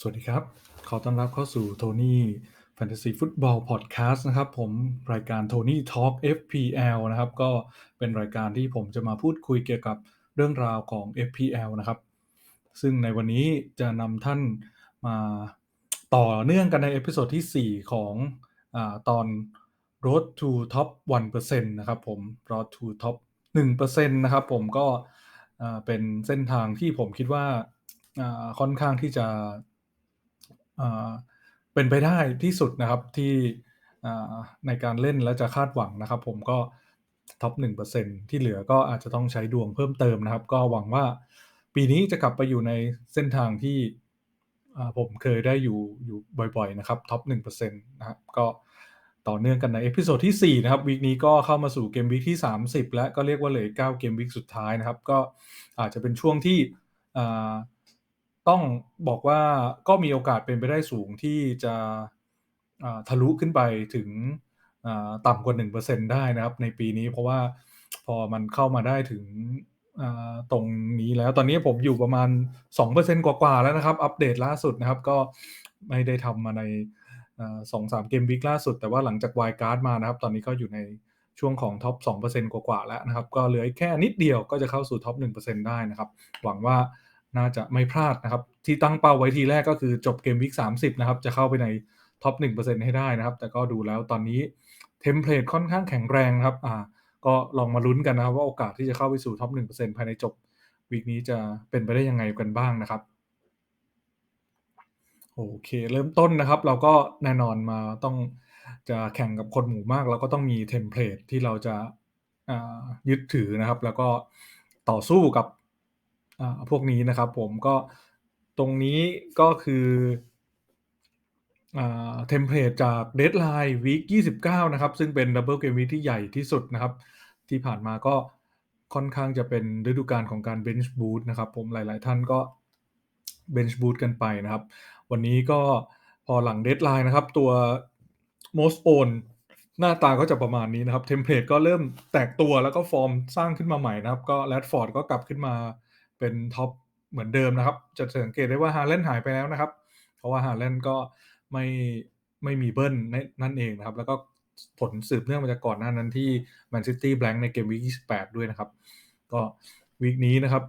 สวัสดีครับ ขอต้อนรับเข้าสู่ Tony Fantasy Football Podcast นะครับ ผมรายการ Tony Talk FPL นะครับ ก็เป็นรายการที่ผมจะมาพูดคุยเกี่ยวกับเรื่องราวของ FPL นะครับ ซึ่งในวันนี้จะนำท่านมาต่อเนื่องกันในเอพิโซดที่ 4 ของอตอน Road to Top 1%นะครับผม Road to Top 1%นะครับผมก็เป็นเส้นทางที่ผมคิดว่าค่อนข้างที่จะ เป็นไปได้ที่สุดนะครับที่ในการเล่นและจะคาดหวังนะครับ ผมก็ท็อป1%ที่เหลือก็อาจจะต้องใช้ดวงเพิ่มเติมนะครับ ก็หวังว่าปีนี้จะกลับไปอยู่ในเส้นทางที่ผมเคยได้อยู่อยู่บ่อยๆนะครับท็อป1%นะครับก็ต่อเนื่องกันในเอพิโซดที่ 4 นะครับวีคนี้ก็เข้ามาสู่เกมวีคที่ 30 แล้วก็เรียกว่าเหลือ9เกมวีคสุดท้ายนะครับ ก็อาจจะเป็นช่วงที่ ต้องบอกว่าก็มีโอกาสเป็นไปได้สูงที่จะทะลุขึ้นไปถึงต่ำกว่า 1%ได้นะครับ ในปีนี้เพราะว่าพอมันเข้ามาได้ถึงตรงนี้แล้วตอนนี้ผมอยู่ประมาณ 2%กว่าๆแล้วนะครับ อัปเดตล่าสุดนะครับ ก็ไม่ได้ทำมาในสองสามเกมวิกล่าสุด แต่ว่าหลังจากวายการ์ดมานะครับ ตอนนี้ก็อยู่ในช่วงของท็อป2%กว่าๆแล้วนะครับ ก็เหลือแค่นิดเดียวก็จะเข้าสู่ท็อป1%ได้นะครับ หวังว่า น่าจะไม่พลาดนะครับ ที่ตั้งเป้าไว้ทีแรกก็คือจบเกมวิก30 นะครับ จะเข้าไปในท็อป1%ให้ได้นะครับ แต่ก็ดูแล้วตอนนี้เทมเพลตค่อนข้างแข็งแรงนะครับอ่าก็ลองมาลุ้นกันนะครับ ว่าโอกาสที่จะเข้าไปสู่ท็อป1%ภายในจบวีคนี้จะเป็นไปได้ยังไงกันบ้างนะครับโอเค เริ่มต้นนะครับ เราก็แน่นอนมาต้องจะแข่งกับคนหมู่มาก เราก็ต้องมีเทมเพลตที่เราจะยึดถือนะครับ แล้วก็ต่อสู้กับ พวกนี้นะครับผมก็ตรงนี้ก็คืออ่าเทมเพลตจากเดดไลน์วีค29 นะครับ ซึ่งเป็นดับเบิลเกมวีที่ใหญ่ที่สุดนะครับ ที่ผ่านมาก็ค่อนข้างจะเป็นฤดูกาลของการเบนช์บูตนะครับผมหลายๆท่านก็เบนช์บูตกันไปนะครับ วันนี้ก็พอหลังเดดไลน์นะครับ ตัว most own หน้าตาก็จะประมาณนี้นะครับเทมเพลตก็เริ่มแตกตัวแล้วก็ฟอร์มสร้างขึ้นมาใหม่นะครับ ก็แรดฟอร์ดก็กลับขึ้นมา เป็นท็อปเหมือนเดิมนะครับ จะสังเกตได้ว่าฮาแลนหายไปแล้วนะครับ เพราะว่าฮาแลนก็ไม่ไม่มีเบิ้ลนั่นเองนะครับ แล้วก็ผลสืบเนื่องมาจากก่อนหน้านั้นที่แมนซิตี้แบงค์ในเกมวีค28 ด้วยนะครับ ก็วีคนี้นะครับ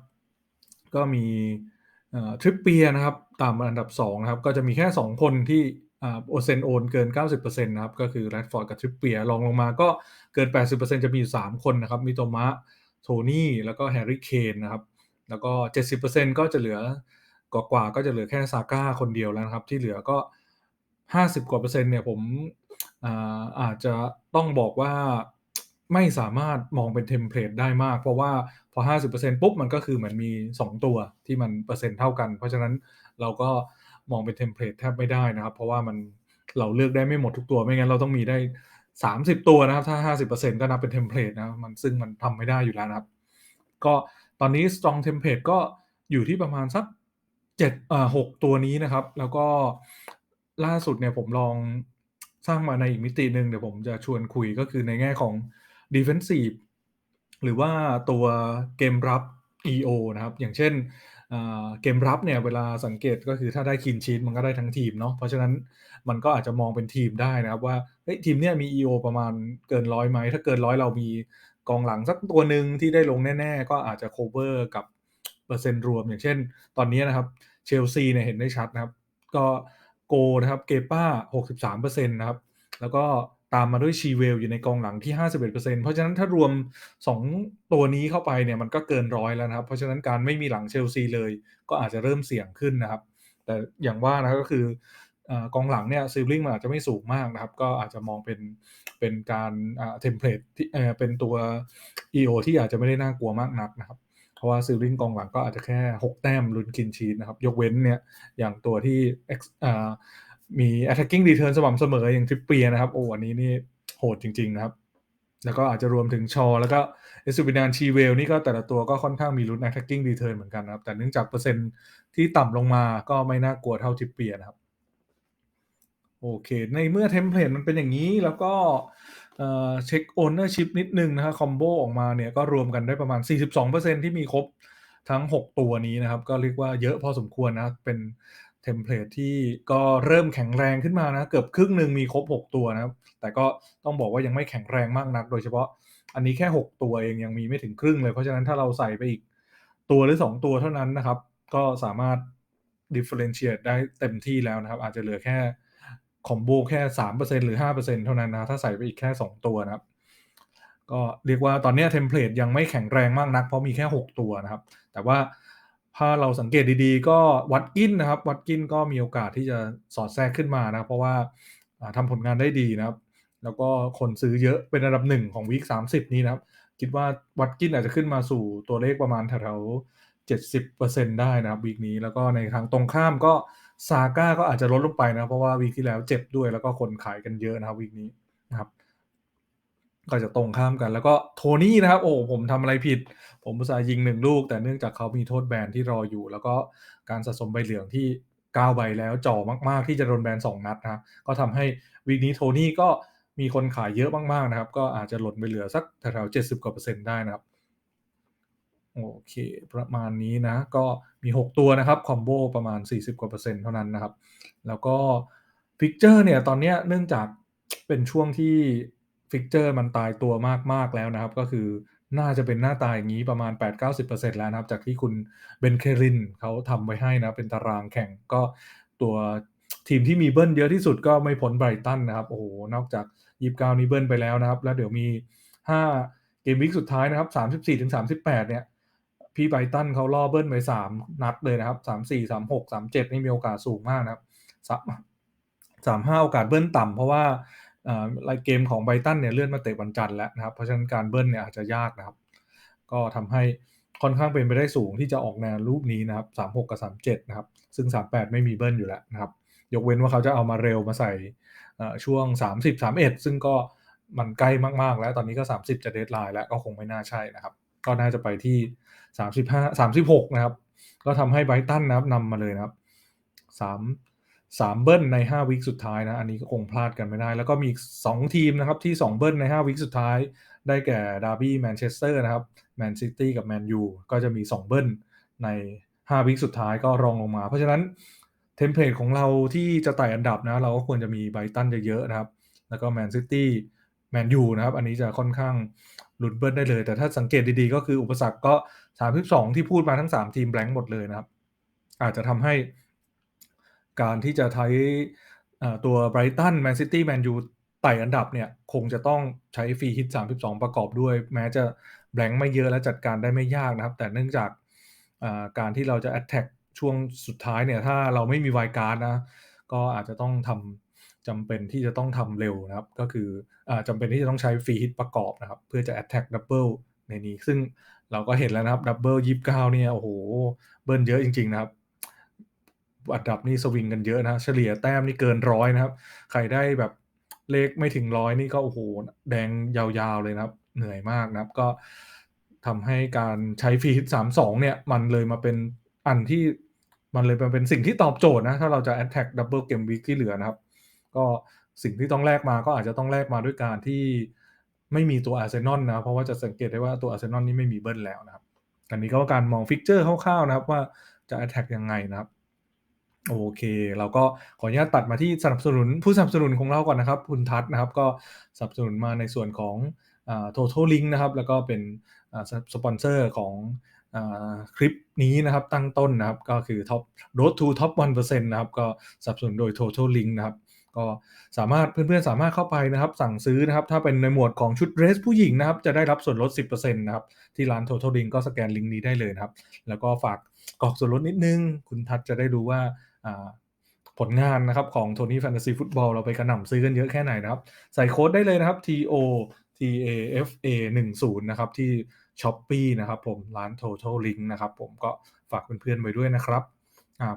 ก็มีทริปเปียนะครับ ตามอันดับ 2 นะครับ ก็จะมีแค่ 2 คนที่โอเซนโอนเกิน 90%นะครับ ก็คือแรดฟอร์ดกับทริปเปียรองลงมาก็เกิน 80%จะมีอยู่ 3 คนนะครับ มีโตมะโทนี่ แล้วก็แฮร์รี่เคนนะครับ แล้วก็ 70%ก็จะเหลือกว่ากว่าก็จะเหลือแค่ซาก้าคนเดียวแล้วนะครับ ที่เหลือก็ 50 กว่าเปอร์เซ็นต์เนี่ยผมอาอาจจะต้องบอกว่าไม่สามารถมองเป็นเทมเพลตได้มาก เพราะว่าพอ 50%ปุ๊บมันก็คือเหมือนมี 2 ตัวที่มันเปอร์เซ็นต์เท่ากัน เพราะฉะนั้นเราก็มองเป็นเทมเพลตแทบไม่ได้นะครับ เพราะว่ามันเราเลือกได้ไม่หมดทุกตัวไม่งั้นเราต้องมีได้ 30 ตัวนะครับ ถ้า 50%ก็นับเป็นเทมเพลตนะมันซึ่งมันทำไม่ได้อยู่แล้วนะครับ ก็ ตอนนี้ strong template ก็อยู่ที่ประมาณสัก7อ่า6ตัวนี้นะครับ แล้วก็ล่าสุดเนี่ยผมลองสร้างมาในอีกมิติหนึ่งเดี๋ยวผมจะชวนคุยก็คือในแง่ของ defensive หรือว่าตัวเกมรับ EO นะครับ อย่างเช่นเกมรับเนี่ยเวลาสังเกตก็คือถ้าได้คินชีตมันก็ได้ทั้งทีมเนาะเพราะฉะนั้นมันก็อาจจะมองเป็นทีมได้นะครับว่าเฮ้ยทีมเนี่ยมี EO ประมาณเกินร้อยไหมถ้าเกินร้อยเรามี กองหลังสักตัวหนึ่งที่ได้ลงแน่ ๆ ก็อาจจะ cover กับเปอร์เซ็นต์รวม อย่างเช่น ตอนนี้นะครับเชลซีเนี่ยเห็นได้ชัดนะครับ ก็โกนะครับเกป้า 63%นะครับแล้วก็ตามมาด้วยชีเวลอยู่ในกองหลังที่ 51%เพราะฉะนั้นถ้ารวม 2 ตัวนี้เข้าไปเนี่ยมันก็เกินร้อยแล้วนะครับ เพราะฉะนั้นการไม่มีหลังเชลซีเลย ก็อาจจะเริ่มเสี่ยงขึ้นนะครับ แต่อย่างว่านะก็คือ กองหลังเนี่ยซิลลิงมันอาจจะไม่สูงมากนะครับ ก็อาจจะมองเป็นเป็นการเทมเพลตที่เป็นตัว EO ที่อาจจะไม่ได้น่ากลัวมากนักนะครับ เพราะว่าซิลลิงกองหลังก็อาจจะแค่ 6 แต้มลุ้นกินชีสนะครับ ยกเว้นเนี่ยอย่างตัวที่มี attacking return สม่ำเสมออย่างทริปเปียนะครับ โอ้อันนี้นี่โหดจริง ๆ นะครับ แล้วก็อาจจะรวมถึงชอ แล้วก็เอสบินานชีเวลนี่ก็แต่ละตัวก็ค่อนข้างมีลุ้น attacking return เหมือนกันนะครับ แต่เนื่องจากเปอร์เซ็นต์ที่ต่ำลงมาก็ไม่น่ากลัวเท่าทริปเปียนะครับ โอเค ในเมื่อเทมเพลตมันเป็นอย่างนี้แล้วก็เช็ค ownership นิดนึงนะครับคอมโบออกมาเนี่ยก็รวมกันได้ประมาณ 42%ที่มีครบทั้ง 6 ตัวนี้นะครับ ก็เรียกว่าเยอะพอสมควรนะเป็นเทมเพลตที่ก็เริ่มแข็งแรงขึ้นมานะ เกือบครึ่งหนึ่งมีครบ 6 ตัวนะครับ แต่ก็ต้องบอกว่ายังไม่แข็งแรงมากนัก โดยเฉพาะอันนี้แค่ 6 ตัวเองยังมีไม่ถึงครึ่งเลย เพราะฉะนั้นถ้าเราใส่ไปอีกตัวหรือ 2 ตัวเท่านั้นนะครับ ก็สามารถ differentiate ได้เต็มที่แล้วนะครับ อาจจะเหลือแค่ คอมโบแค่3%หรือ5%เปอร์เซ็นเท่านั้นนะถ้าใส่ไปอีกแค่2ตัวนะครับ ก็เรียกว่าตอนนี้เทมเพลตยังไม่แข็งแรงมากนัก เพราะมีแค่6ตัวนะครับ แต่ว่าถ้าเราสังเกตดีๆ ก็วัดกินนะครับ วัดกินก็มีโอกาสที่จะสอดแทรกขึ้นมานะเพราะว่าทำผลงานได้ดีนะครับ แล้วก็คนซื้อเยอะเป็นอันดับหนึ่งของวีค30นี้นะครับ คิดว่าวัดกินอาจจะขึ้นมาสู่ตัวเลขประมาณแถวๆ 70%ได้นะครับวีคนี้แล้วก็ในทางตรงข้ามก็ซาก้าก็อาจจะลดลงไปนะ เพราะว่าวีคที่แล้วเจ็บด้วยแล้วก็คนขายกันเยอะนะครับวีคนี้นะครับก็จะตรงข้ามกัน แล้วก็โทนี่นะครับโอ้ผมทำอะไรผิด ผมอุตส่าห์ยิงลูก แต่เนื่องจากเขามีโทษแบนที่รออยู่ แล้วก็การสะสมใบเหลืองที่9ใบแล้วจ่อมากๆที่จะโดนแบน2นัดนะก็ทำให้วีคนี้โทนี่ก็มีคนขายเยอะมากๆนะครับ ก็อาจจะหล่นไปเหลือสักแถวๆ70กว่าเปอร์เซ็นต์ได้นะครับ โอเค ประมาณนี้นะ ก็มี 6 ตัวนะครับ คอมโบประมาณ 40 กว่าเปอร์เซ็นต์เท่านั้นนะครับ แล้วก็ฟิกเจอร์เนี่ย ตอนนี้เนื่องจากเป็นช่วงที่ฟิกเจอร์มันตายตัวมาก ๆ แล้วนะครับ ก็คือน่าจะเป็นหน้าตาอย่างนี้ประมาณ 8-90%แล้วนะครับ จากที่คุณเบนเครินเขาทำไว้ให้นะ เป็นตารางแข่งก็ตัวทีมที่มีเบิ้ลเยอะที่สุดก็ไม่พ้นไบรตันนะครับ โอ้โห นอกจาก29นี้เบิ้ลไปแล้วนะครับ แล้วเดี๋ยวมี 5 เกมวีคสุดท้ายนะครับ 34-38 เนี่ย พี่ไบตันเขาล่อเบิ้ลไป3นัดเลยนะครับ34 36 37นี่มีโอกาสสูงมากนะครับสามห้าโอกาสเบิ้ลต่ำเพราะว่าลายเกมของไบตันเนี่ยเลื่อนมาเตะวันจันทร์แล้วนะครับ เพราะฉะนั้นการเบิ้ลเนี่ยอาจจะยากนะครับ ก็ทำให้ค่อนข้างเป็นไปได้สูงที่จะออกแนวรูปนี้นะครับ36กับ37นะครับ ซึ่ง38ไม่มีเบิ้ลอยู่แล้วนะครับ ยกเว้นว่าเขาจะเอามาเร็วมาใส่ช่วง30 31ซึ่งก็มันใกล้มากๆ แล้วตอนนี้ก็30จะเดทไลน์แล้วก็คงไม่น่าใช่นะครับ ก็น่าจะไปที่ 35 36นะครับ ก็ทำให้ไบตันนะครับนำมาเลยนะครับ3 3เบิ้ลใน5วิคสุดท้ายนะ อันนี้ก็คงพลาดกันไม่ได้ แล้วก็มี2ทีมนะครับที่2เบิ้ลใน5วิคสุดท้าย ได้แก่ดาร์บี้แมนเชสเตอร์นะครับแมนซิตี้กับแมนยูก็จะมี2เบิ้ลใน5วิคสุดท้ายก็รองลงมา เพราะฉะนั้นเทมเพลตของเราที่จะไต่อันดับนะ เราก็ควรจะมีไบตันเยอะๆนะครับ แล้วก็แมนซิตี้แมนยูนะครับ อันนี้จะค่อนข้าง หลุ้นเบิ้ลได้เลย แต่ถ้าสังเกตดีๆ ก็คืออุปสรรคก็ 32 ที่พูดมาทั้ง 3 ทีมแบงค์หมดเลยนะครับ อาจจะทำให้การที่จะใช้ตัวไบรตันแมนซิตี้แมนยูไต่อันดับเนี่ย คงจะต้องใช้ฟรีฮิต 32 ประกอบด้วย แม้จะแบงค์ไม่เยอะและจัดการได้ไม่ยากนะครับ แต่เนื่องจากการที่เราจะ attack ช่วงสุดท้ายเนี่ย ถ้าเราไม่มีไวการ์ดนะ ก็อาจจะต้องทำ จำเป็นที่จะต้องทำเร็วนะครับ ก็คืออจำเป็นที่จะต้องใช้ฟรีฮิตประกอบนะครับ เพื่อจะ attack double ในนี้ ซึ่งเราก็เห็นแล้วนะครับดับเบิลยิบเก้าเนี่ยโอ้โห เบิ้ลเยอะจริง ๆ นะครับอันดับนี่สวิงกันเยอะนะเฉลี่ยแต้มนี่เกินร้อยนะครับ ใครได้แบบเลขไม่ถึงร้อยนี่ก็โอ้โหแดงยาวๆเลยนะครับ เหนื่อยมากนะครับ ก็ทำให้การใช้ฟรีฮิตสามสองเนี่ย มันเลยมาเป็นอันที่มันเลยมาเป็นสิ่งที่ตอบโจทย์นะ ถ้าเราจะ attack double game week ที่เหลือนะครับ ก็สิ่งที่ต้องแลกมาก็อาจจะต้องแลกมาด้วยการที่ไม่มีตัวอาร์เซนอลนะเพราะว่าจะสังเกตได้ว่าตัวอาร์เซนอลนี่ไม่มีเบิ้ลแล้วนะครับ อันนี้ก็การมองฟิกเจอร์คร่าวๆนะครับว่าจะ attack ยังไงนะครับโอเค เราก็ขออนุญาตตัดมาที่สนับสนุนผู้สนับสนุนของเราก่อนนะครับ คุณทัศนะครับ ก็สนับสนุนมาในส่วนของอ total link นะครับ แล้วก็เป็นสปอนเซอร์ของอคลิปนี้นะครับตั้งต้นนะครับ ก็คือ top road to top 1%นะครับ ก็สนับสนุนโดย total link นะครับ ก็สามารถเพื่อนๆสามารถเข้าไปนะครับ สั่งซื้อนะครับ ถ้าเป็นในหมวดของชุดเดรสผู้หญิงนะครับ จะได้รับส่วนลด 10%นะครับ ที่ร้าน Total Link ก็สแกนลิงก์นี้ได้เลยครับ แล้วก็ฝากกรอกส่วนลดนิดนึง คุณทัศจะได้รู้ว่าผลงานนะครับของ Tony Fantasy Football เราไปกระหน่ำซื้อกันเยอะแค่ไหนนะครับ ใส่โค้ดได้เลยนะครับ TO TAFA 10นะครับที่ s h o p e e นะครับผมร้าน Total Link นะครับผมก็ฝากเพื่อนๆไว้ด้วยนะครับ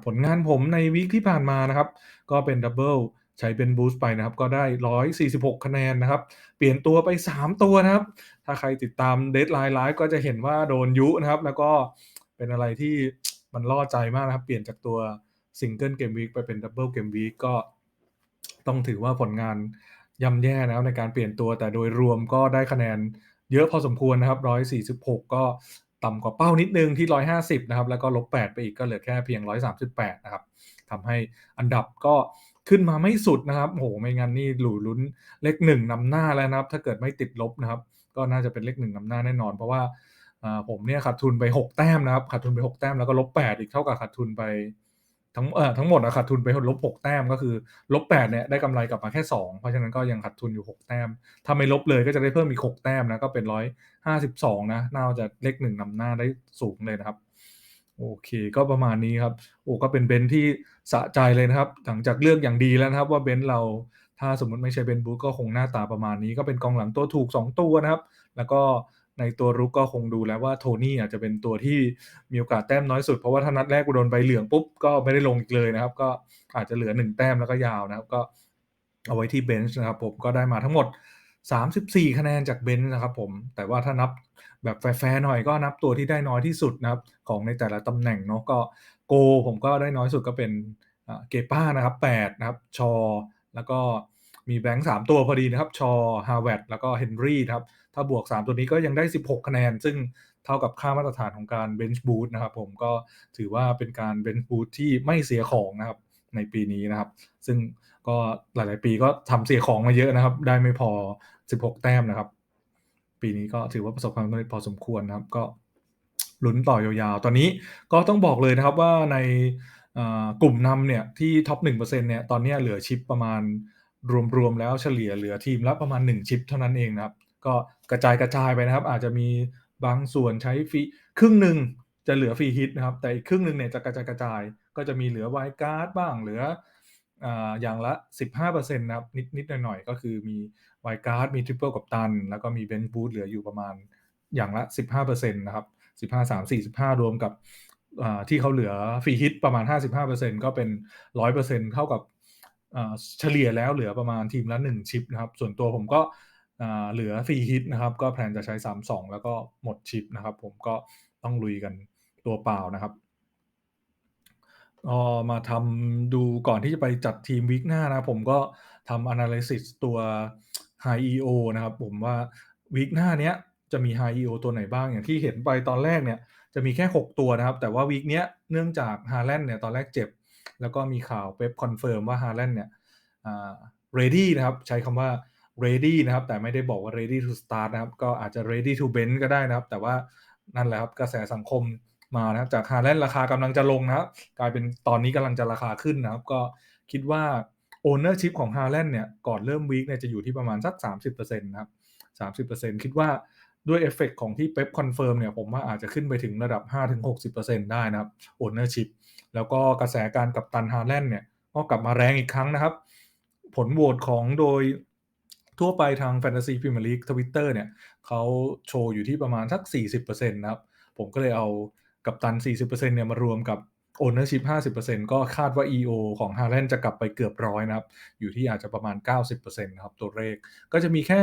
ผลงานผมในวีคที่ผ่านมานะครับ ก็เป็นดับเบิล ใช้เป็นบูสต์ไปนะครับ ก็ได้ 146 คะแนนนะครับ เปลี่ยนตัวไป 3 ตัวนะครับ ถ้าใครติดตามเด d ไลน์ไลฟ์ก็จะเห็นว่าโดนยุนะครับ แล้วก็เป็นอะไรที่มันล่อใจมากนะครับ เปลี่ยนจากตัวซิงเกิลเกมวีคไปเป็นดับเบิลเกมวีคก็ต้องถือว่าผลงานย่ำแย่นะครับในการเปลี่ยนตัวแต่โดยรวมก็ได้คะแนนเยอะพอสมควรนะครับ 146 ก็ต่ำกว่าเป้านิดหนึ่งที่ 150 นะครับ แล้วก็ลบ 8 ไปอีกก็เหลือแค่เพียง 138 นะครับทำให้อันดับก็ ขึ้นมาไม่สุดนะครับโอ้โหไม่งั้นนี่หลูลุ้นเลขหนึ่งนำหน้าแล้วนะครับ ถ้าเกิดไม่ติดลบนะครับ ก็น่าจะเป็นเลขหนึ่งนำหน้าแน่นอน เพราะว่าผมเนี่ยขาดทุนไป 6 แต้มนะครับขาดทุนไป 6 แต้มแล้วก็ลบ8อีกเท่ากับขาดทุนไปทั้งเอ่อทั้งหมดนะขาดทุนไปลบ6แต้มก็คือลบ8เนี่ยได้กำไรกลับมาแค่2เพราะฉะนั้นก็ยังขาดทุนอยู่6แต้มถ้าไม่ลบเลยก็จะได้เพิ่มอีก6แต้มนะก็เป็น152นะน่าจะเลขหนึ่งนำหน้าได้สูงเลยนะครับ โอเคก็ประมาณนี้ครับ โอ้ก็เป็นเบนที่สะใจเลยนะครับ หลังจากเลือกอย่างดีแล้วนะครับ ว่าเบนเราถ้าสมมติไม่ใช่เบนบูก็คงหน้าตาประมาณนี้ก็เป็นกองหลังตัวถูก 2 ตัวนะครับ แล้วก็ในตัวรุกก็คงดูแล้วว่าโทนี่อาจจะเป็นตัวที่มีโอกาสแต้มน้อยสุด เพราะว่าถ้านัดแรกกูโดนใบเหลืองปุ๊บก็ไม่ได้ลงอีกเลยนะครับ ก็อาจจะเหลือ 1 แต้มแล้วก็ยาวนะครับ ก็เอาไว้ที่เบนช์นะครับผมก็ได้มาทั้งหมด 34 คะแนนจากเบนช์นะครับผม แต่ว่าถ้านับแบบแฟร์หน่อยก็นับตัวที่ได้น้อยที่สุดนะครับ ของในแต่ละตำแหน่งเนาะก็โก ผมก็ได้น้อยสุดก็เป็นเกป้านะครับ8นะครับ ชอ แล้วก็มีแบงค์3ตัวพอดีนะครับ ชอ ฮาวเวิร์ดแล้วก็เฮนรี่ครับ ถ้าบวก 3 ตัวนี้ก็ยังได้ 16 คะแนน ซึ่งเท่ากับค่ามาตรฐานของการเบนช์บูทนะครับผมก็ถือว่าเป็นการเบนช์บูทที่ไม่เสียของนะครับในปีนี้นะครับ ซึ่งก็หลาย ๆ ปีก็ทำเสียของมาเยอะนะครับ ได้ไม่พอ 16 แต้มนะครับ ปีนี้ก็ถือว่าประสบความสำเร็จพอสมควรนะครับ ก็ลุ้นต่อยาวๆ ตอนนี้ก็ต้องบอกเลยนะครับว่าในกลุ่มนำเนี่ยที่ท็อป1%เนี่ยตอนนี้เหลือชิปประมาณรวมๆแล้วเฉลี่ยเหลือทีมละประมาณ 1 ชิปเท่านั้นเองนะครับ ก็กระจายกระจายไปนะครับ อาจจะมีบางส่วนใช้ฟรีครึ่งหนึ่งจะเหลือฟรีฮิตนะครับ แต่อีกครึ่งหนึ่งเนี่ยจะกระจายกระจาย ก็จะมีเหลือไวการ์ดบ้างเหลือ อย่างละ 15%นะครับนิดนิดหน่อยๆ ก็คือมีไวการ์ดมีทริปเปิลกับตัน แล้วก็มีเบนช์บูทเหลืออยู่ประมาณอย่างละ 15%นะครับ 15 3 4 15 รวมกับที่เขาเหลือฟรีฮิตประมาณ 55%ก็เป็น 100%เท่ากับเฉลี่ยแล้วเหลือประมาณทีมละ 1 ชิปนะครับ ส่วนตัวผมก็เหลือฟรีฮิตนะครับ ก็แพลนจะใช้ 3-2 แล้วก็หมดชิปนะครับ ผมก็ต้องลุยกันตัวเปล่านะครับ ออมาทำ ดูก่อนที่จะไปจัดทีมวิกหน้านะผมก็ทำ analysis ตัว high EO นะครับผมว่าวิกหน้าเนี้ยจะมี high EO ตัวไหนบ้าง อย่างที่เห็นไปตอนแรกเนี่ยจะมีแค่ 6 ตัวนะครับ แต่ว่าวีคเนี้ยเนื่องจากฮาแลนด์เนี่ยตอนแรกเจ็บ แล้วก็มีข่าวเป๊ปคอนเฟิร์มว่าฮาแลนด์เนี่ยอ่า ready นะครับ ใช้คำว่า ready นะครับ แต่ไม่ได้บอกว่า ready to start นะครับ ก็อาจจะ ready to bench ก็ได้นะครับ แต่ว่านั่นแหละครับกระแสสังคม มานะครับจากฮาแลนด์ราคากำลังจะลงนะครับกลายเป็นตอนนี้กำลังจะราคาขึ้นนะครับ ก็คิดว่า ownership ของฮาแลนด์เนี่ยก่อนเริ่มวีคเนี่ยจะอยู่ที่ประมาณสัก 30%นะครับ 30%คิดว่าด้วยเอฟเฟกของที่เป๊ปคอนเฟิร์มเนี่ยผมว่าอาจจะขึ้นไปถึงระดับ 5-60%ได้นะครับโอนเนอร์ชิพแล้วก็กระแสการกับตันฮาแลนด์เนี่ยก็กลับมาแรงอีกครั้งนะครับ ผลโหวตของโดยทั่วไปทาง Fantasy Premier League Twitter เนี่ยเขาโชว์อยู่ที่ประมาณสัก 40%นะครับ ผมก็เลยเอา กับตัน 40%เนี่ยมารวมกับ Ownership 50%ก็คาดว่า EO ของฮาแลนด์จะกลับไปเกือบร้อยนะครับ อยู่ที่อาจจะประมาณ 90%นะครับตัวเลขก็จะมีแค่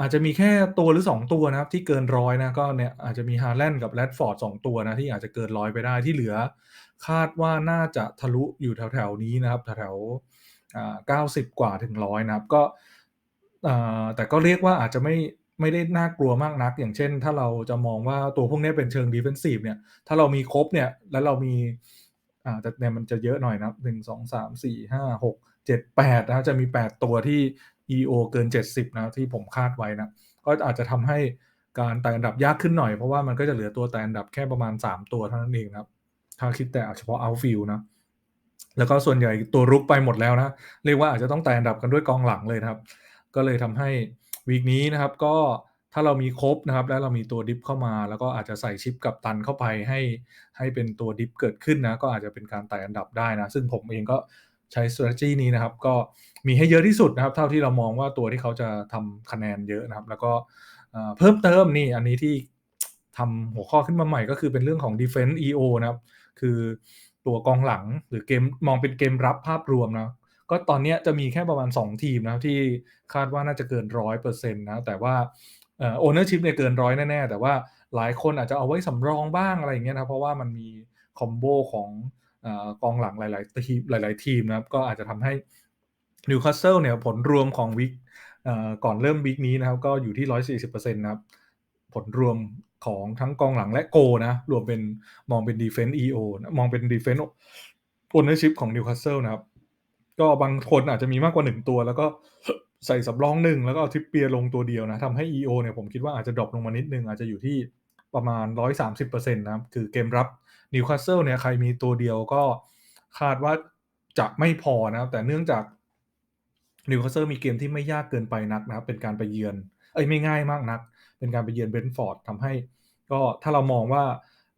อาจจะมีแค่ตัวหรือ 2 ตัวนะครับ ที่เกินร้อยนะก็เนี่ยอาจจะมีฮาแลนด์กับแรดฟอร์ดสตัวนะที่อาจจะเกินร้อยไปได้ที่เหลือ คาดว่าน่าจะทะลุอยู่แถวๆนี้นะครับแถวๆเก้าสิบกว่าถึงร้อยนะครับก็แต่ก็เรียกว่าอาจจะไม่ ไม่ได้น่ากลัวมากนัก อย่างเช่น ถ้าเราจะมองว่าตัวพวกนี้เป็นเชิงดีเฟนซีฟเนี่ย ถ้าเรามีครบเนี่ย แล้วเรามีอ่าแต่เนี่ยมันจะเยอะหน่อยนะหนึ่งสองสามสี่ห้าหกเจ็ดแปดนะจะมีแปดตัวที่ EO เกิน70นะที่ผมคาดไว้นะ ก็อาจจะทำให้การไต่อันดับยากขึ้นหน่อย เพราะว่ามันก็จะเหลือตัวไต่อันดับแค่ประมาณ3ตัวเท่านั้นเองนะครับ ถ้าคิดแต่เฉพาะ outfield นะแล้วก็ส่วนใหญ่ตัวรุกไปหมดแล้วนะ เรียกว่าอาจจะต้องไต่อันดับกันด้วยกองหลังเลยนะครับ ก็เลยทำให้ วีคนี้นะครับก็ถ้าเรามีครบนะครับ แล้วเรามีตัวดิฟเข้ามา แล้วก็อาจจะใส่ชิปกับตันเข้าไปให้ให้เป็นตัวดิฟเกิดขึ้นนะ ก็อาจจะเป็นการไต่อันดับได้นะ ซึ่งผมเองก็ใช้ strategy นี้นะครับ ก็มีให้เยอะที่สุดนะครับ เท่าที่เรามองว่าตัวที่เขาจะทำคะแนนเยอะนะครับ แล้วก็เพิ่มเติมนี่อันนี้ที่ทำหัวข้อขึ้นมาใหม่ก็คือเป็นเรื่องของ defense EO นะครับ คือตัวกองหลังหรือเกมมองเป็นเกมรับภาพรวมนะ ก็ตอนนี้จะมีแค่ประมาณ 2 ทีมนะที่คาดว่าน่าจะเกินร้อยเปอร์เซ็นต์นะแต่ว่าโอเนอร์ชิพเนี่ยเกินร้อยแน่ๆ แต่ว่าหลายคนอาจจะเอาไว้สำรองบ้างอะไรอย่างเงี้ยนะเพราะว่ามันมีคอมโบของกองหลังหลายๆทีมหลาย ๆ ทีมนะครับก็อาจจะทำให้นิวคาสเซิลเนี่ยผลรวมของวิกก่อนเริ่มวิกนี้นะครับก็อยู่ที่ 140%นะครับผลรวมของทั้งกองหลังและโกนะ รวมเป็นมองเป็น Defense EO มองเป็น Defense Ownership ของ Newcastle นะครับ ก็บางคนอาจจะมีมากกว่า1ตัว แล้วก็ใส่สำรอง1แล้วก็เอา Trippier ลงตัวเดียวนะทำให้ EO เนี่ยผมคิดว่าอาจจะดรอปลงมานิดหนึ่งอาจจะอยู่ที่ประมาณ 130%นะครับคือเกมรับ Newcastle เนี่ยใครมีตัวเดียวก็คาดว่าจะไม่พอนะครับ แต่เนื่องจาก Newcastle มีเกมที่ไม่ยากเกินไปนักนะครับ เป็นการไปเยือน เอ้ยไม่ง่ายมากนัก เป็นการไปเยือน Brentford ทำให้ ก็ถ้าเรามองว่า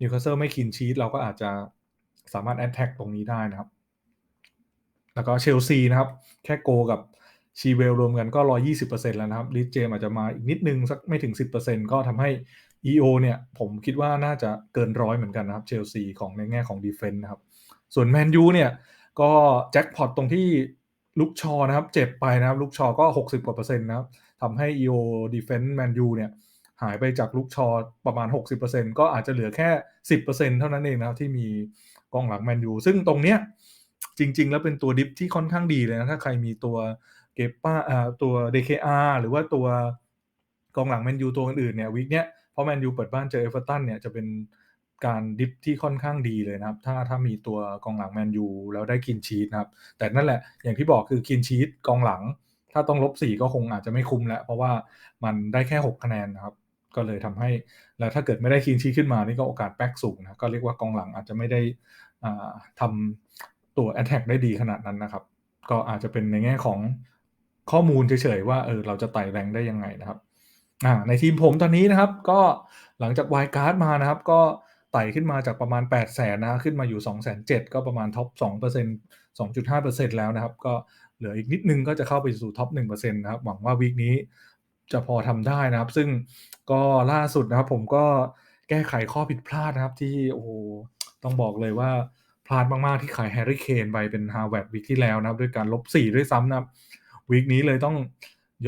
Newcastle ไม่ clean sheet เราก็อาจจะสามารถ attack ตรงนี้ได้นะครับ แล้วก็เชลซีนะครับ แค่โกกับชีเวลรวมกันก็ 120%แล้วนะครับลิสเจมอาจจะมาอีกนิดนึง สักไม่ถึง 10%ก็ทำให้ EO เนี่ยผมคิดว่าน่าจะเกินร้อยเหมือนกันนะครับเชลซีของในแง่ของดีเฟนต์นะครับ ส่วนแมนยูเนี่ยก็แจ็คพอตตรงที่ลุกชอนะครับ เจ็บไปนะครับลุกชอก็ 60 กว่าเปอร์เซ็นต์นะครับทำให้ EO Defense Man U เนี่ยหายไปจากลุกชอประมาณ 60%ก็อาจจะเหลือแค่ 10%เท่านั้นเองนะครับที่มีกองหลังแมนยูซึ่งตรงเนี้ย จริง ๆ แล้วเป็นตัวดิฟที่ค่อนข้างดีเลยนะ ถ้าใครมีตัวเกป้าอ่าตัว DKR หรือว่าตัวกองหลังแมนยูตัวอื่นๆเนี่ยวิกเนี้ยเพราะแมนยูเปิดบ้านเจอเอเวอร์ตันเนี่ยจะเป็นการดิฟที่ค่อนข้างดีเลยนะครับ ถ้าถ้ามีตัวกองหลังแมนยูแล้วได้คินชีตนะครับ แต่นั่นแหละอย่างที่บอกคือคินชีตกองหลัง ถ้าต้องลบ4ก็คงอาจจะไม่คุ้มแล้ว เพราะว่ามันได้แค่ 6 คะแนนนะครับก็เลยทำให้แล้วถ้าเกิดไม่ได้คินชีขึ้นมานี่ก็โอกาสแป๊กสูงนะก็เรียกว่ากองหลังอาจจะไม่ได้ทำ ตัว Attack ได้ดีขนาดนั้นนะครับ ก็อาจจะเป็นในแง่ของข้อมูลเฉยๆว่าเออเราจะไต่แรงได้ยังไงนะครับอ่าในทีมผมตอนนี้นะครับ ก็หลังจากวายการ์ดมานะครับ ก็ไต่ขึ้นมาจากประมาณ 8 0 0แสนนะขึ้นมาอยู่ 2 7 0 0ก็ประมาณท็อป2% 2.5%แล้วนะครับ ก็เหลืออีกนิดนึงก็จะเข้าไปสู่ท็อป1%นะครับ หวังว่าวีคนี้จะพอทำได้นะครับ ซึ่งก็ล่าสุดนะครับผมก็แก้ไขข้อผิดพลาดนะครับที่โอ้ต้องบอกเลยว่า พลาดมากๆที่ขายแฮร์รี่เคนไปเป็นฮาวเวิร์ดวีคที่แล้วนะครับ ด้วยการลบ4ด้วยซ้ำนะครับวีคนี้เลยต้อง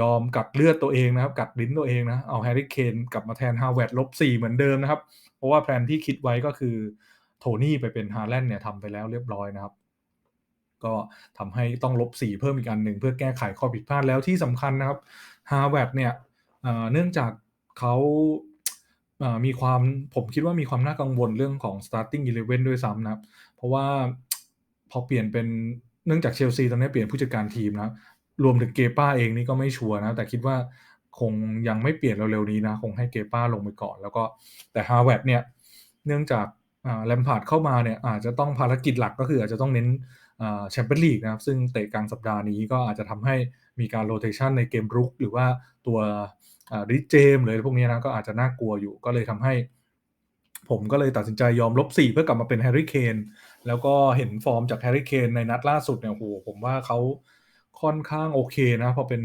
ยอมกัดเลือดตัวเองนะครับ กัดลิ้นตัวเองนะ เอาแฮร์รี่เคนกลับมาแทนฮาวเวิร์ดลบ4เหมือนเดิมนะครับ เพราะว่าแผนที่คิดไว้ก็คือโทนี่ไปเป็นฮาแลนด์เนี่ยทำไปแล้วเรียบร้อยนะครับ ก็ทำให้ต้องลบ4เพิ่มอีกอันหนึ่งเพื่อแก้ไขข้อผิดพลาดแล้วที่สำคัญนะครับฮาร์วาร์ดเนี่ยเนื่องจากเขาามีความผมคิดว่ามีความน่ากังวลเรื่องของ starting eleven ด้วยซ้ำนะครับ เพราะว่าพอเปลี่ยนเป็นเนื่องจากเชลซีตอนนี้เปลี่ยนผู้จัดการทีมนะรวมถึงเกป้าเองนี่ก็ไม่ชัวร์นะ แต่คิดว่าคงยังไม่เปลี่ยนเร็วๆนี้นะ คงให้เกป้าลงไปก่อน แล้วก็แต่ฮาวเวิร์ดเนี่ย เนื่องจากแลมพาร์ดเข้ามาเนี่ยอาจจะต้องภารกิจหลักก็คืออาจจะต้องเน้นแชมเปี้ยนลีกนะครับ ซึ่งเตะกลางสัปดาห์นี้ก็อาจจะทำให้ มีการโรเตชันในเกมรุก หรือว่าตัวริเจมหรือพวกนี้นะก็อาจจะน่ากลัวอยู่ก็เลยทำให้ ผมก็เลยตัดสินใจยอมลบ4เพื่อกลับมาเป็นแฮร์รี่เคนแล้วก็เห็นฟอร์มจากแฮร์รี่เคนในนัดล่าสุดเนี่ยโหผมว่าเขาค่อนข้างโอเคนะพอเป็น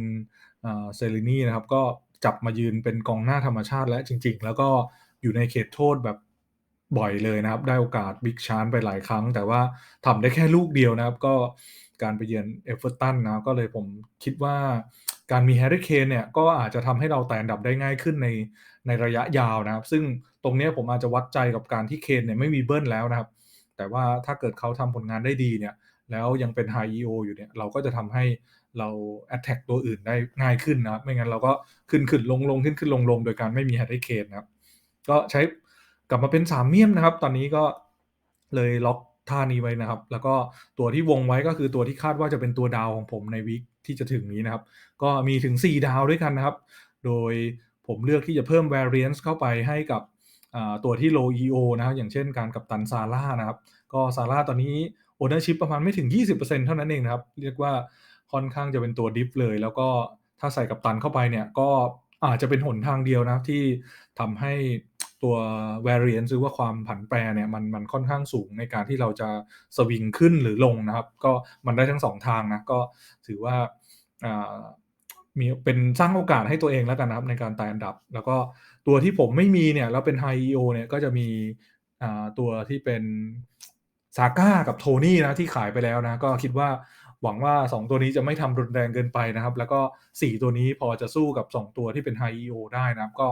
เซเลนี่นะครับ ก็จับมายืนเป็นกองหน้าธรรมชาติแล้วจริง ๆ แล้วก็อยู่ในเขตโทษแบบบ่อยเลยนะครับ ได้โอกาสบิ๊กชานไปหลายครั้ง แต่ว่าทำได้แค่ลูกเดียวนะครับ ก็ การไปเยือนเอเวอร์ตันนะก็เลยผมคิดว่าการมีแฮร์รี่เคนเนี่ยก็อาจจะทำให้เราแต่อันดับได้ง่ายขึ้นในในระยะยาวนะครับ ซึ่งตรงนี้ผมอาจจะวัดใจกับการที่เคนเนี่ยไม่มีเบิ้ลแล้วนะครับ แต่ว่าถ้าเกิดเขาทำผลงานได้ดีเนี่ย แล้วยังเป็น High EO อยู่เนี่ย เราก็จะทำให้เรา attack ตัวอื่นได้ง่ายขึ้นนะครับ ไม่งั้นเราก็ขึ้นขึ้นลงลงขึ้นขึ้นลงลงโดยการไม่มี Harry Kane นนะครับ ก็ใช้กลับมาเป็น3เมียมนะครับ ตอนนี้ก็เลยล็อก ท่านี้ไว้นะครับ แล้วก็ตัวที่วงไว้ก็คือตัวที่คาดว่าจะเป็นตัวดาวของผมในวิกที่จะถึงนี้นะครับ ก็มีถึง 4 ดาวด้วยกันนะครับ โดยผมเลือกที่จะเพิ่ม variance เข้าไปให้กับตัวที่ low EO นะครับ อย่างเช่นการกับตันซาร่านะครับ ก็ซาร่าตอนนี้ ownership ประมาณไม่ถึง 20%เท่านั้นเองนะครับ เรียกว่าค่อนข้างจะเป็นตัวดิฟเลย แล้วก็ถ้าใส่กับตันเข้าไปเนี่ยก็อาจจะเป็นหนทางเดียวนะที่ทำให้ ตัว variance หรือว่าความผันแปรเนี่ยมันมันค่อนข้างสูงในการที่เราจะสวิงขึ้นหรือลงนะครับ ก็มันได้ทั้งสองทางนะก็ถือว่ามีเป็นสร้างโอกาสให้ตัวเองแล้วกันนะครับในการไต่อันดับ แล้วก็ตัวที่ผมไม่มีเนี่ยแล้วเป็น High EO เนี่ยก็จะมีตัวที่เป็นซาก้ากับโทนี่นะที่ขายไปแล้วนะก็คิดว่าหวังว่า 2 ตัวนี้จะไม่ทำรุนแรงเกินไปนะครับ แล้วก็ 4 ตัวนี้พอจะสู้กับ 2 ตัวที่เป็น High EO ได้นะครับ ก็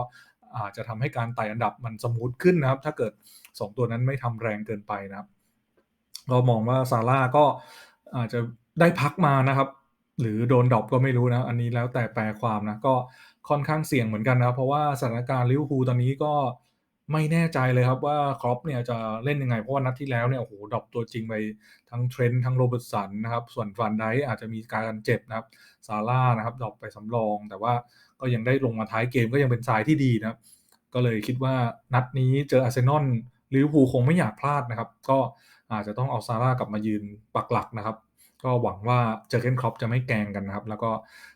อาจจะทำให้การไต่อันดับมันสมูทขึ้นนะครับ ถ้าเกิด 2 ตัวนั้นไม่ทำแรงเกินไปนะครับก็มองว่าซาร่าก็อาจจะได้พักมานะครับ หรือโดนดรอปก็ไม่รู้นะ อันนี้แล้วแต่แปลความนะ ก็ค่อนข้างเสี่ยงเหมือนกันนะ เพราะว่าสถานการณ์ลิเวอร์พูลตอนนี้ก็ไม่แน่ใจเลยครับว่า Klopp เนี่ยจะเล่นยังไง เพราะว่านัดที่แล้วเนี่ยโอ้โฮดรอปตัวจริงไปทั้ง Trent ทั้ง Robertson นนะครับ ส่วน Van Dijk อาจจะมีการเจ็บนะครับ Salah นะครับดรอปไปสำรอง แต่ว่า ก็ยังได้ลงมาท้ายเกมก็ยังเป็นทรายที่ดีนะครับก็เลยคิดว่านัดนี้เจออาร์เซนอลลิเวอร์พูลคงไม่อยากพลาดนะครับ ก็อาจจะต้องเอา Salah กลับมายืนปักหลักนะครับ ก็หวังว่า Jurgen Klopp จะไม่แกงกันนะครับ แล้วก็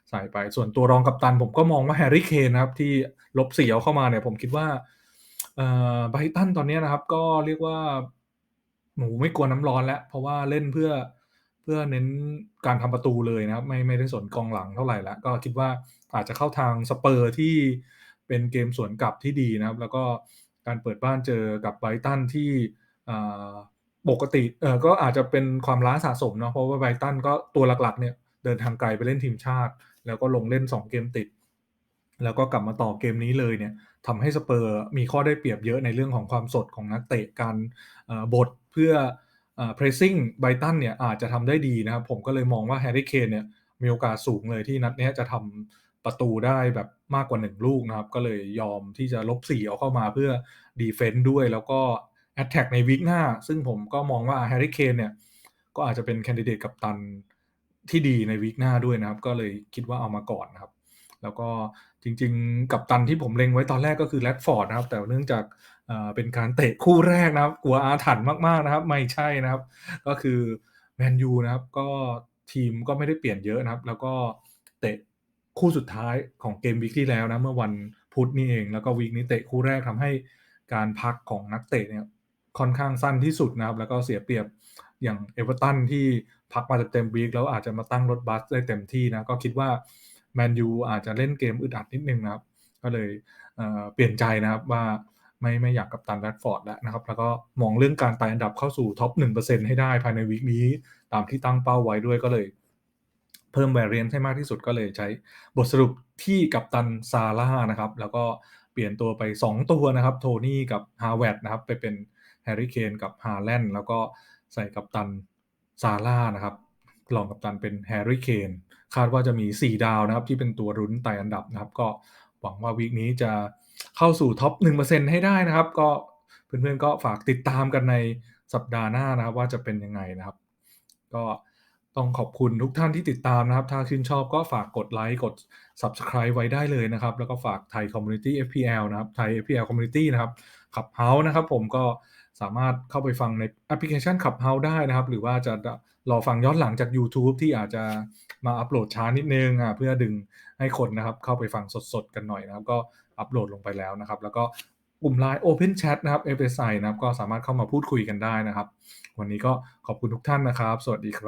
ใส่ไปส่วนตัวรองกัปตัน ผมก็มองว่า Harry Kane นะครับ ที่ลบ4เอาเข้ามาเนี่ย ผมคิดว่าเอ่อ Brighton ตอนนี้นะครับ ก็เรียกว่าโอ้โฮไม่กลัวน้ำร้อนแล้ว เพราะว่าเล่นเพื่อ เพื่อเน้นการทำประตูเลยนะครับไม่ไม่ได้สนกองหลังเท่าไหรแล้วก็คิดว่าอาจจะเข้าทาง Spurs ที่เป็นเกมสวนกลับที่ดีนะครับ แล้วก็การเปิดบ้านเจอกับ Brighton ที่ปกติเออก็อาจจะเป็นความล้าสะสมเนาะเพราะว่า Brighton ก็ตัวหลักๆเนี่ยเดินทางไกลไปเล่นทีมชาติ แล้วก็ลงเล่น 2 เกมติด แล้วก็กลับมาต่อเกมนี้เลยเนี่ยทำให้ Spurs มีข้อได้เปรียบเยอะในเรื่องของความสดของนักเตะการบดเพื่อ อ่า pressing Brighton เนี่ยอาจจะทำได้ดีนะครับผมก็เลยมองว่า Harry Kane เนี่ยมีโอกาสสูงเลยที่นัดนี้จะทำประตูได้แบบมากกว่า 1 ลูกนะครับ ก็เลยยอมที่จะลบ4เอาเข้ามาเพื่อดีเฟนส์ด้วยแล้วก็แอตแทกในวีกหน้า ซึ่งผมก็มองว่า Harry Kane เนี่ยก็อาจจะเป็นแคนดิเดตกัปตันที่ดีในวีกหน้าด้วยนะครับ ก็เลยคิดว่าเอามาก่อนนะครับ แล้วก็จริง ๆ กัปตันที่ผมเล็งไว้ตอนแรกก็คือ Rashford นะครับ แต่เนื่องจาก เป็นการเตะคู่แรกนะครับ กลัวอาถรรพ์มากๆนะครับ ไม่ใช่นะครับ ก็คือแมนยูนะครับ ก็ทีมก็ไม่ได้เปลี่ยนเยอะนะครับ แล้วก็เตะคู่สุดท้ายของเกมวีกที่แล้วนะ เมื่อวันพุธนี่เอง แล้วก็วีกนี้เตะคู่แรกทำให้การพักของนักเตะเนี่ยค่อนข้างสั้นที่สุดนะครับ แล้วก็เสียเปรียบอย่าง Everton ที่พักมาเต็มวีกแล้วอาจจะมาตั้งรถบัสได้เต็มที่นะ ก็คิดว่าแมนยูอาจจะเล่นเกมอึดอัดนิดนึงนะครับ ก็เลยเเปลี่ยนใจนะครับว่า ไม่ไม่อยากกัปตัน Rashford แล้วนะครับ แล้วก็มองเรื่องการไต่อันดับเข้าสู่ท็อป1%ให้ได้ภายในวีกนี้ ตามที่ตั้งเป้าไว้ด้วยก็เลย เพิ่ม variance ให้มากที่สุดก็เลยใช้บทสรุปที่กัปตัน Salah นะครับ แล้วก็เปลี่ยนตัวไป 2 ตัวนะครับ Toney กับ Havertz นะครับ ไปเป็น Harry Kane กับ Haaland แล้วก็ใส่กัปตัน Salah นะครับรองกัปตันเป็น Harry Kane คาดว่าจะมี 4 ดาวนะครับ ที่เป็นตัวรุ้นไต่อันดับนะครับ ก็หวังว่าวีกนี้จะ เข้าสู่ท็อป1%ให้ได้นะครับ ก็เพื่อนๆก็ฝากติดตามกันในสัปดาห์หน้านะครับ ว่าจะเป็นยังไงนะครับ ก็ต้องขอบคุณทุกท่านที่ติดตามนะครับ ถ้าชื่นชอบก็ฝากกดไลก์กด Subscribe ไว้ได้เลยนะครับ แล้วก็ฝาก Thai Community FPL นะครับ Thai FPL Community นะครับ Clubhouse นะครับผมก็สามารถเข้าไปฟังในแอปพลิเคชัน Clubhouse ได้นะครับ หรือว่าจะรอฟังย้อนหลังจากยูทูบที่อาจจะมาอัปโหลดช้านิดนึงอ่าเพื่อดึงให้คนนะครับเข้าไปฟังสดๆกันหน่อยนะครับก็อัปโหลดลงไปแล้วนะครับ แล้วก็กลุ่มไลน์ Open Chat นะครับ FSI นะครับก็สามารถเข้ามาพูดคุยกันได้นะครับ วันนี้ก็ขอบคุณทุกท่านนะครับ สวัสดีครับ